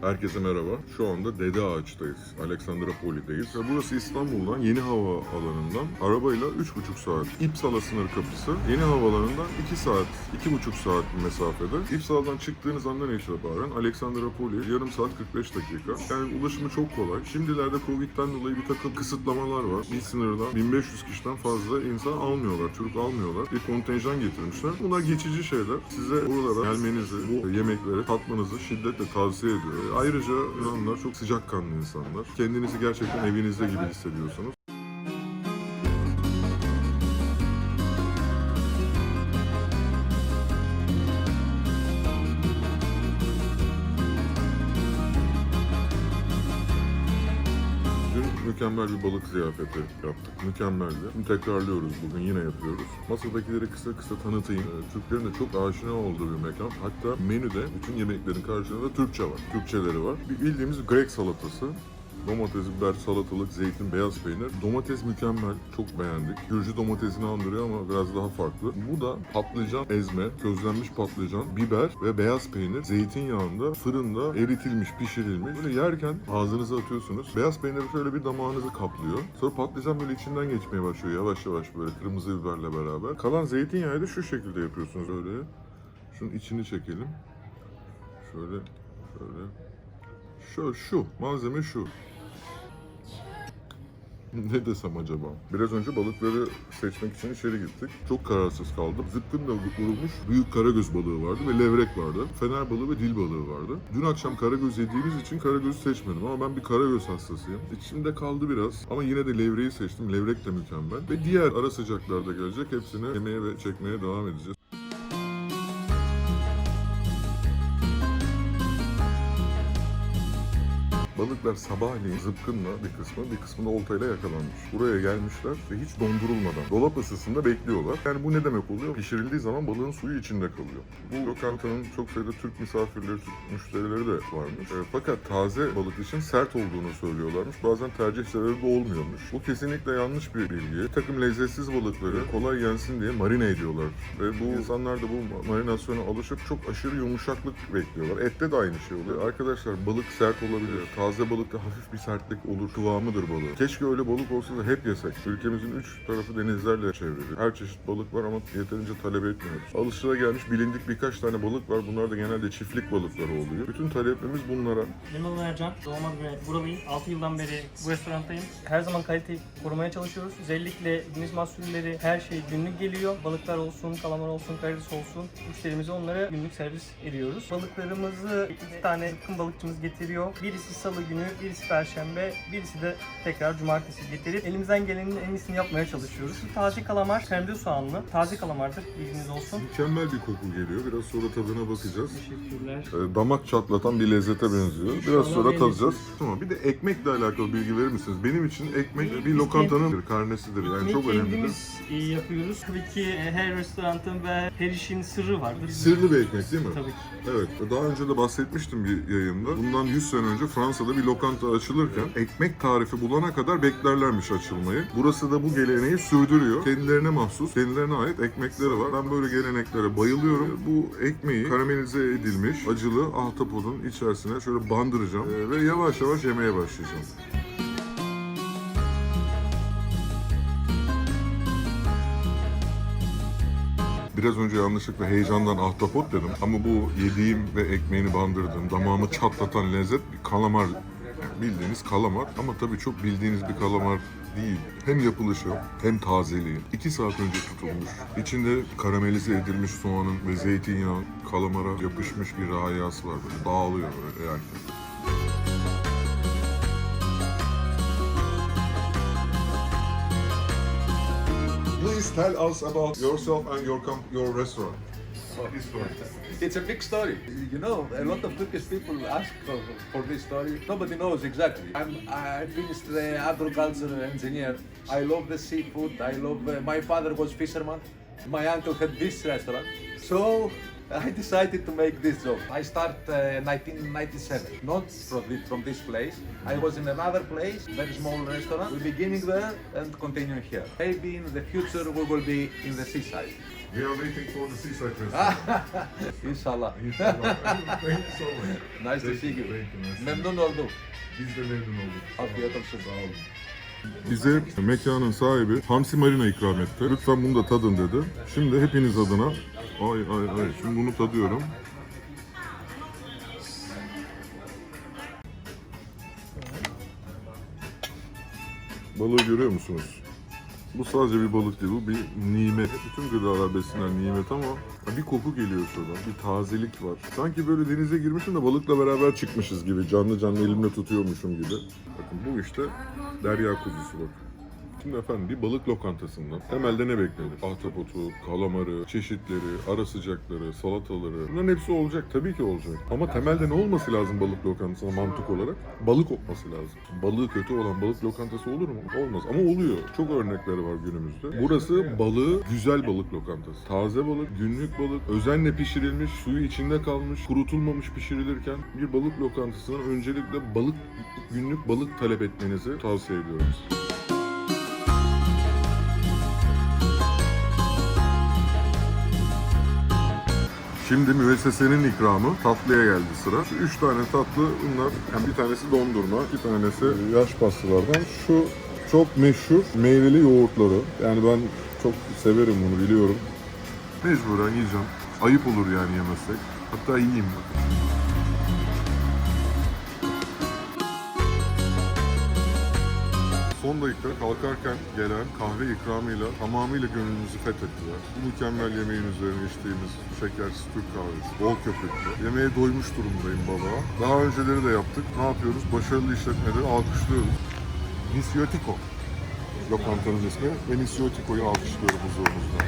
Herkese merhaba. Şu anda Dede Ağaç'tayız. Alexandrapoli'deyiz. Ve burası İstanbul'dan Yeni Hava Alanı'ndan arabayla 3,5 saat. İpsala sınır kapısı. Yeni Havaalanı'ndan 2 saat, 2,5 saat bir mesafede. İpsala'dan çıktığınız andan itibaren Alexandropoli yarım saat 45 dakika. Yani ulaşımı çok kolay. Şimdilerde Covid'den dolayı bir takım kısıtlamalar var. Bir sınırdan 1500 kişiden fazla insan almıyorlar, çocuk almıyorlar. Bir kontenjan getirmişler. Bunlar geçici şeyler. Size buralara gelmenizi, bu yemekleri tatmanızı şiddetle tavsiye ediyor. Ayrıca Yunanlılar çok sıcakkanlı insanlar. Kendinizi gerçekten evinizde gibi hissediyorsunuz. Mükemmel bir balık ziyafeti yaptık. Mükemmeldi. Şimdi tekrarlıyoruz bugün yine yapıyoruz. Masadakileri kısa kısa tanıtayım. Ee, Türklerin de çok aşina olduğu bir mekan. Hatta menüde bütün yemeklerin karşılığında Türkçe var. Türkçeleri var. Bir bildiğimiz Grek salatası. Domates, biber, salatalık, zeytin, beyaz peynir. Domates mükemmel. Çok beğendik. Gürcü domatesini andırıyor ama biraz daha farklı. Bu da patlıcan ezme, közlenmiş patlıcan, biber ve beyaz peynir zeytinyağında fırında eritilmiş, pişirilmiş. Böyle yerken ağzınıza atıyorsunuz. Beyaz peynir şöyle bir damağınızı kaplıyor. Sonra patlıcan böyle içinden geçmeye başlıyor yavaş yavaş böyle kırmızı biberle beraber. Kalan zeytinyağı da şu şekilde yapıyorsunuz öyle. Şunun içini çekelim. Şöyle, şöyle. Şu, şu. Malzeme şu. Ne desem acaba? Biraz önce balıkları seçmek için içeri gittik. Çok kararsız kaldım. Zıpkın da vurulmuş büyük karagöz balığı vardı ve levrek vardı. Fener balığı ve dil balığı vardı. Dün akşam karagöz yediğimiz için karagözü seçmedim ama ben bir karagöz hastasıyım. İçimde kaldı biraz ama yine de levreyi seçtim. Levrek de mükemmel. Ve diğer ara sıcaklarda gelecek. Hepsini yemeye ve çekmeye devam edeceğiz. Balıklar sabahleyin zıpkınla bir kısmı, bir kısmı da oltayla yakalanmış. Buraya gelmişler ve hiç dondurulmadan dolap ısısında bekliyorlar. Yani bu ne demek oluyor? Pişirildiği zaman balığın suyu içinde kalıyor. Bu lokantanın çok sayıda Türk misafirleri, Türk müşterileri de varmış. E, fakat taze balık için sert olduğunu söylüyorlarmış. Bazen tercih sebebi olmuyormuş. Bu kesinlikle yanlış bir bilgi. Bir takım lezzetsiz balıkları kolay yensin diye marine ediyorlar. Ve bu insanlar da bu marinasyona alışıp çok aşırı yumuşaklık bekliyorlar. Ette de aynı şey oluyor. Arkadaşlar balık sert olabilir. Taze balıkta hafif bir sertlik olur. Kıvamıdır balığı. Keşke öyle balık olsa da hep yesek. Ülkemizin üç tarafı denizlerle çevrili. Her çeşit balık var ama yeterince talep etmiyoruz. Alışılagelmiş bilindik birkaç tane balık var. Bunlar da genelde çiftlik balıkları oluyor. Bütün talepimiz bunlara. Benim adım Ercan. Doğma buralıyım. 6 yıldan beri bu restoranttayım. Her zaman kaliteyi korumaya çalışıyoruz. Özellikle deniz mahsulleri her şey günlük geliyor. Balıklar olsun, kalamar olsun, karides olsun. Müşterimize onlara günlük servis ediyoruz. Balıklarımızı iki tane yakın balıkçımız getiriyor. Birisi salı günü, birisi perşembe, birisi de tekrar cumartesi getirip elimizden gelenin en iyisini yapmaya çalışıyoruz. Taze kalamar, kremde soğanlı. Taze kalamardır, bilginiz olsun. Mükemmel bir koku geliyor. Biraz sonra tadına bakacağız. Teşekkürler. E, damak çatlatan bir lezzete benziyor. Biraz İnşallah sonra tadacağız. Tamam. Bir de ekmekle alakalı bilgi verir misiniz? Benim için ekmek bir lokantanın karnesidir. Yani çok önemlidir. kendimiz e, yapıyoruz. Tabii ki e, her restoranın ve her işin sırrı vardır. Sırlı bir ekmek değil mi? Tabii ki. Evet. Daha önce de bahsetmiştim bir yayında. Bundan 100 sene önce Fransa'da bir lokanta açılırken ekmek tarifi bulana kadar beklerlermiş açılmayı. Burası da bu geleneği sürdürüyor. Kendilerine mahsus, kendilerine ait ekmekleri var. Ben böyle geleneklere bayılıyorum. Bu ekmeği karamelize edilmiş acılı ahtapotun içerisine şöyle bandıracağım Ee, ve yavaş yavaş yemeye başlayacağım. Biraz önce yanlışlıkla heyecandan ahtapot dedim ama bu yediğim ve ekmeğini bandırdığım, damağımı çatlatan lezzet bir kalamar. Bildiğiniz kalamar ama tabii çok bildiğiniz bir kalamar değil. Hem yapılışı hem tazeliği. 2 saat önce tutulmuş. İçinde karamelize edilmiş soğanın ve zeytinyağı kalamara yapışmış bir rayası var. Böyle dağılıyor böyle yani. Please tell us about yourself and your com- your restaurant. It's a big story. You know, a lot of Turkish people ask for, for this story. Nobody knows exactly. I'm, I finished the agriculture engineer. I love the seafood. I love. Uh, my father was fisherman. My uncle had this restaurant. So I decided to make this job. I start uh, 1997, not from this, from this place. I was in another place, very small restaurant. We're beginning there and continuing here. Maybe in the future we will be in the seaside. We are waiting for the seaside restaurant. Inshallah. İnşallah. Thank you so much. Nice to see you. Thank you, Memnun oldum. Biz de memnun olduk. Afiyet olsun. Sağ olun. Bize mekanın sahibi Hamsi Marina ikram etti. Lütfen bunu da tadın dedi. Şimdi hepiniz adına ay ay ay şimdi bunu tadıyorum. Balığı görüyor musunuz? Bu sadece bir balık değil, bu bir nimet. Bütün gıdalar besinler nimet ama bir koku geliyor şuradan, bir tazelik var. Sanki böyle denize girmişim de balıkla beraber çıkmışız gibi, canlı canlı elimle tutuyormuşum gibi. Bakın bu işte derya kuzusu bak. Şimdi efendim bir balık lokantasından temelde ne beklenir? Ahtapotu, kalamarı, çeşitleri, ara sıcakları, salataları bunların hepsi olacak. Tabii ki olacak. Ama temelde ne olması lazım balık lokantasına mantık olarak? Balık olması lazım. Balığı kötü olan balık lokantası olur mu? Olmaz. Ama oluyor. Çok örnekleri var günümüzde. Burası balığı güzel balık lokantası. Taze balık, günlük balık, özenle pişirilmiş, suyu içinde kalmış, kurutulmamış pişirilirken bir balık lokantasına öncelikle balık günlük balık talep etmenizi tavsiye ediyorum. Şimdi müessesenin ikramı tatlıya geldi sıra. Şu üç tane tatlı bunlar. Yani bir tanesi dondurma, iki tanesi yaş pastalardan. Şu çok meşhur meyveli yoğurtları. Yani ben çok severim bunu biliyorum. Mecburen yiyeceğim. Ayıp olur yani yemezsek. Hatta yiyeyim. Son dakika kalkarken gelen kahve ikramıyla tamamıyla gönlümüzü fethettiler. Bu mükemmel yemeğin üzerine içtiğimiz şekersiz Türk kahvesi, bol köpüklü. Yemeğe doymuş durumdayım baba. Daha önceleri de yaptık. Ne yapıyoruz? Başarılı işletmeleri alkışlıyoruz. Nisyotico lokantanın ismi ve Nisyotico'yu alkışlıyorum huzurunuzda.